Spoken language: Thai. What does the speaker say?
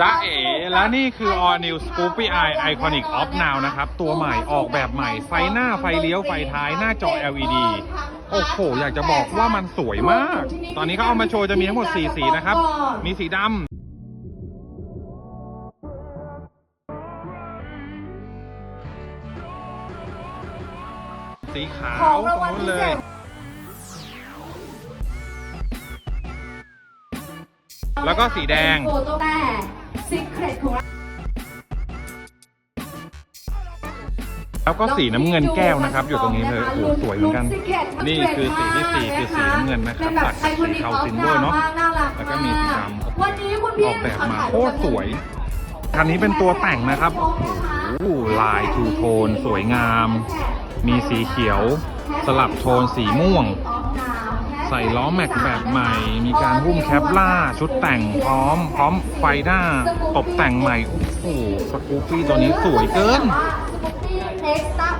จ้าเอ๋และนี่คือ All New Scoopy Eye Iconic Off Now นะครับ ตัวใหม่ออกแบบใหม่ ไฟหน้าไฟเลี้ยวไฟท้ายหน้าจอ LED โอ้โห อยากจะบอกว่ามันสวยมาก ตอนนี้เขาเอามาโชว์จะมีทั้งหมด 4 สีนะครับ มีสีดำสีขาวของตรางวัลนู้นพิเลเศยษแล้วก็สีแดงโฟโต้แซิกเรตของเราแล้วก็สีน้ำเงินแก้วนะครับ อยู่ตรงนี้เลยโอ้โหสวยเหมือนกัน นี่คือสีที่สี่คือสีน้ำเงินนะครับตัดกับสีเทาซิลเวอร์เนาะแล้วก็มีสีดำวันนี้คุณพี่ออกแบบมาโคตรสวยคันนี้เป็นตัวแต่งนะครับโอ้โหลายทูโทน สวยงาม มีสีเขียว สลับโทนสีม่วง ใส่ล้อแม็กแบบใหม่ มีการหุ้มแคปล่าชุดแต่งพร้อม พร้อมไฟหน้าตกแต่งใหม่ โอ้โหสกูปี้ตัวนี้สวยเกินสกูปี้เอ็กซ์ต้า